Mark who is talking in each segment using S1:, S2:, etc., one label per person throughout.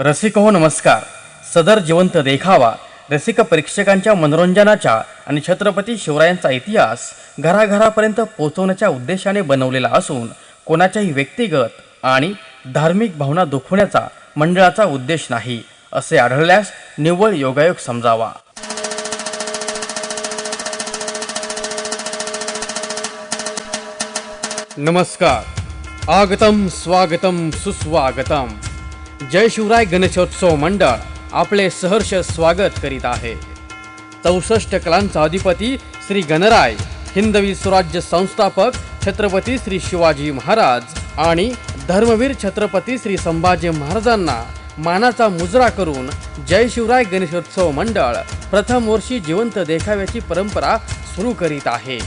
S1: रसिक हो नमस्कार. सदर जिवंत देखावा. रसिक प्रेक्षकांच्या मनोरंजनाच्या आणि छत्रपती शिवरायांचा इतिहास घराघरापर्यंत पोहोचवण्याच्या उद्देशाने बनवलेला असून कोणाच्याही व्यक्तिगत आणि धार्मिक भावना दुखवण्याचा मंडळाचा उद्देश नाही असे आढळल्यास निव्वळ योगायोग समजावा. नमस्कार. आगतम स्वागतम सुस्वागतम. जय शिवराय गणेशोत्सव मंडळ आपले सहर्ष स्वागत करीत आहे. चौसष्ट कलांचा अधिपती श्री गणराय हिंदवी स्वराज्य संस्थापक छत्रपती श्री शिवाजी महाराज आणि धर्मवीर छत्रपती श्री संभाजी महाराजांना मानाचा मुजरा करून जय शिवराय गणेशोत्सव मंडळ प्रथम वर्षी जिवंत देखाव्याची परंपरा सुरू करीत आहे.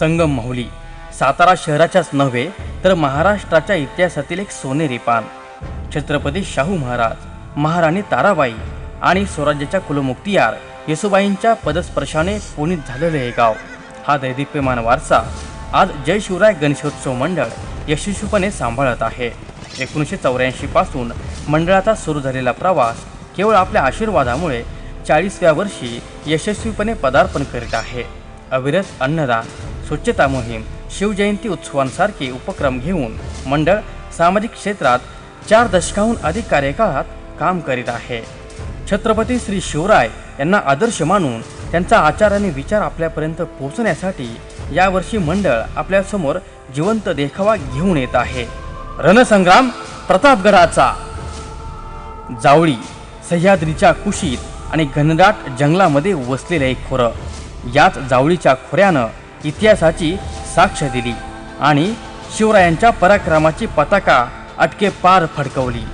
S1: संगम माहुली. सातारा शहराच्याच नव्हे तर महाराष्ट्राच्या इतिहासातील एक सोनेरी पान छत्रपती शाहू महाराज महाराणी ताराबाई आणि स्वराज्याच्या कुलमुक्तियार येसुबाईंच्या पदस्पर्शाने पुणित झालेले हे गाव. हा दैदिप्यमान वारसा आज जय शिवराय गणेशोत्सव मंडळ यशस्वीपणे सांभाळत आहे. एकोणीसशे चौऱ्याऐंशी पासून मंडळाचा सुरू झालेला प्रवास केवळ आपल्या आशीर्वादामुळे चाळीसव्या वर्षी यशस्वीपणे पदार्पण करीत आहे. अविरत अन्नदान स्वच्छता मोहीम शिवजयंती उत्सवांसारखे उपक्रम घेऊन मंडळ सामाजिक क्षेत्रात चार दशकाहून अधिक कार्यकाळात काम करीत आहे. छत्रपती श्री शिवराय यांना आदर्श मानून त्यांचा आचार आणि विचार आपल्यापर्यंत पोहोचण्यासाठी यावर्षी मंडळ आपल्यासमोर जिवंत देखावा घेऊन येत आहे. रणसंग्राम प्रतापगडाचा. जावळी सह्याद्रीच्या कुशीत आणि घनदाट जंगलामध्ये वसलेलं एक खोरं. याच जावळीच्या खोऱ्यानं इतिहासाची साक्ष दिली आणि शिवरायांच्या पराक्रमाची पताका अटके पार फडकवली.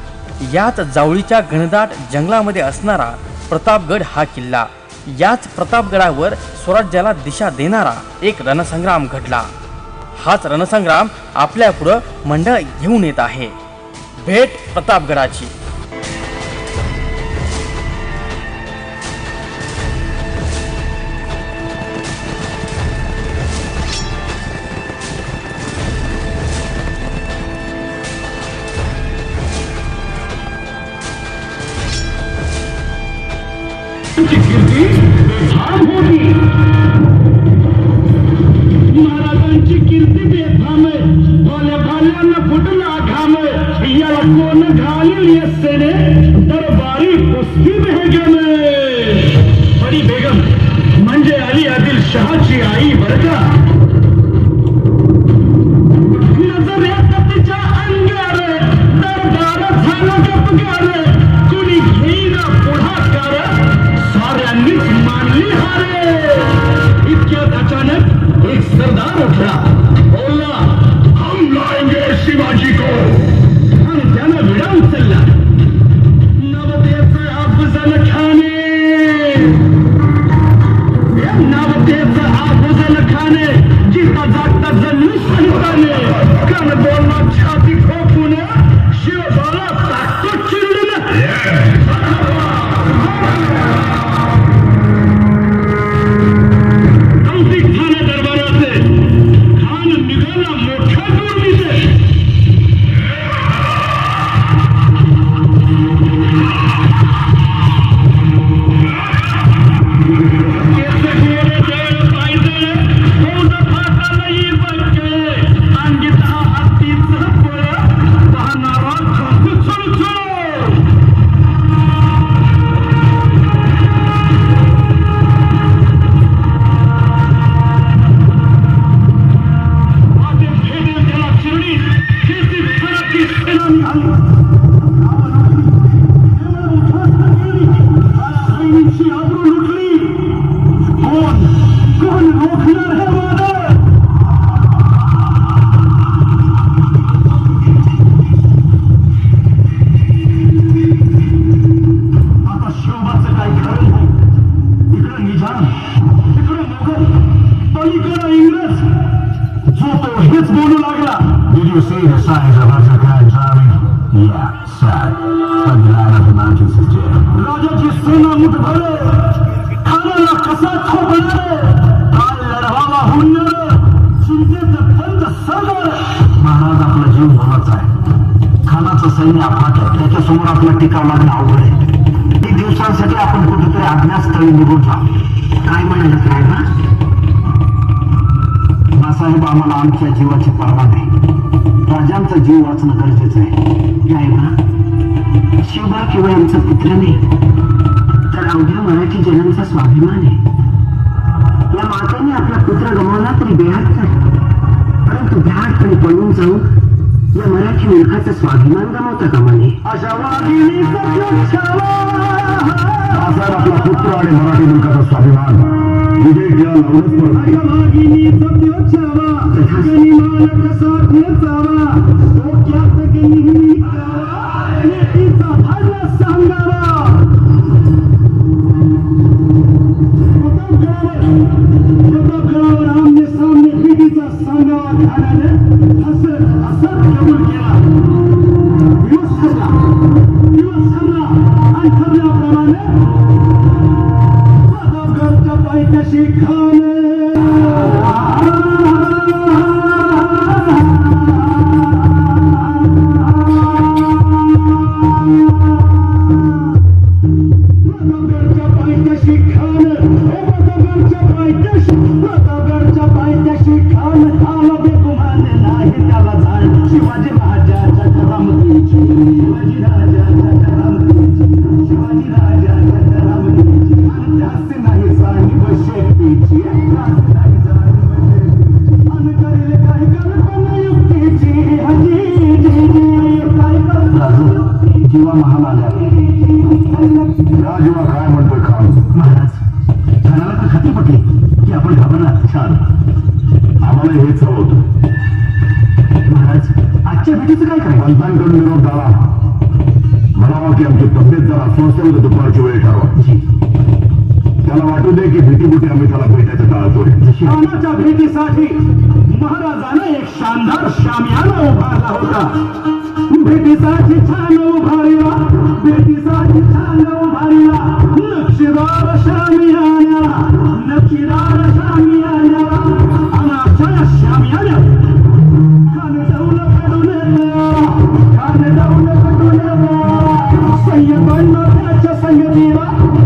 S1: याच जावळीच्या घनदाट जंगलामध्ये असणारा प्रतापगड हा किल्ला याच प्रतापगडावर स्वराज्याला दिशा देणारा एक रणसंग्राम घडला. हाच रणसंग्राम आपल्यापुढं मंडळ घेऊन येत आहे. भेट प्रतापगडाची.
S2: महाराजांची कीर्ती बेफाम भोल्या भाल्यांना फुटला बेगम बडी बेगम म्हणजे अली आदिल शहाची आई बर साऱ्यांनीच मानली हारे इतक्यात अचानक एक सरदार उठला बोलला हम लाएंगे शिवाजी को आणि त्यानं विडा उचलला नवतेचे अफजल खाने नवतेचं अफजल खाने जिता जागता जणू संताने कण बोलला छाती खोपून
S3: काय महाराज
S2: आपला जीव भावाचा आहे. खानाचं
S4: सैन्य अफाट त्याच्यासमोर आपला टिकाव लागणं अवघड आहे. एक दिवसांसाठी आपण कुठेतरी अज्ञातस्थळी निघून जाऊ काय म्हणायला काय ना बासाहेब आम्हाला आमच्या जीवाची परवा नाही. राजांचा जीव वाचणं गरजेचं आहे. काय ना शिवबा किंवा आमचं पुत्र नाही तर अवघ्या मराठी जनांचा स्वाभिमान आहे. या मातेने आपला पुत्र गमावला तरी बेहात कर परंतु बेहाटपणे पळून जाऊन या मराठी मुलखाचा स्वाभिमान गमावता कामा नये.
S5: आपला पुत्र आणि मराठी मुलकाचा स्वाभिमान. विजय लावूनच
S4: ይወሰራ ይወሰራ አይተብላ በማለት छान
S5: आम्हाला हेच हवं होतं.
S4: महाराज आजच्या भेटीचं काय
S5: पंतांकडून निरोप झाला म्हणावा की आमची तब्येत जर अस्वस्थ होती दुपारची वेळ ठरवा. त्याला वाटू दे की आम्ही त्याला भेटायचं टाळतोय.
S4: जशी
S2: रामाच्या भेटीसाठी महाराजाने एक शानदार शामियाना उभारला होता. भेटीसाठी छान उभारिला भेटीसाठी छान उभारिला. नक्षीदार كثيرة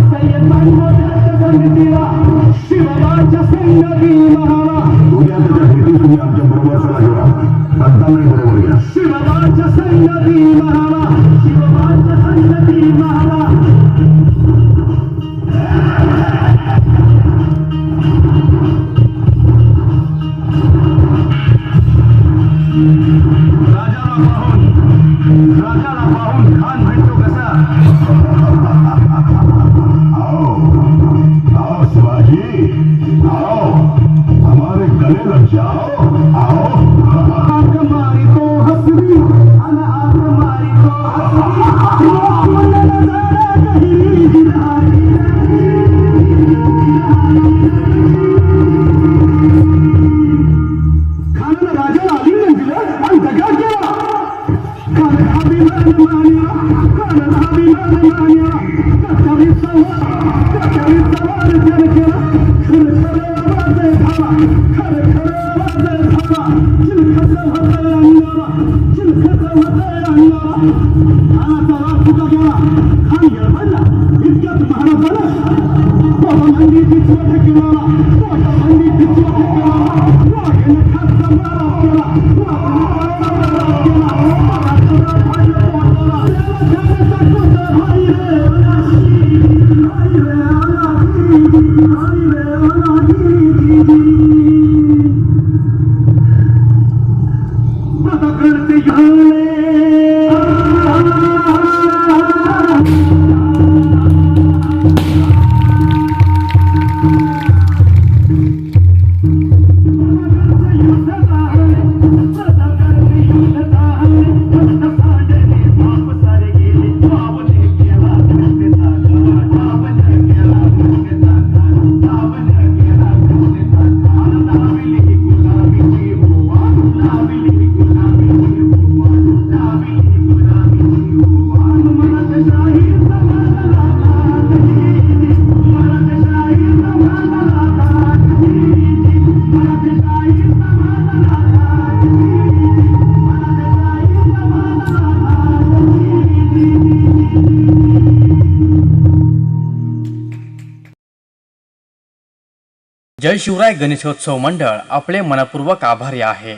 S1: जय शिवराय गणेशोत्सव मंडळ आपले मनपूर्वक आभारी आहे.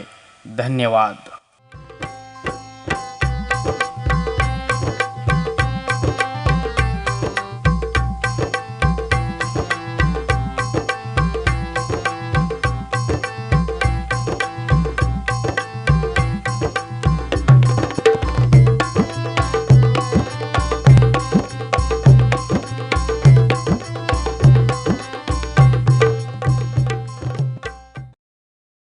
S1: धन्यवाद.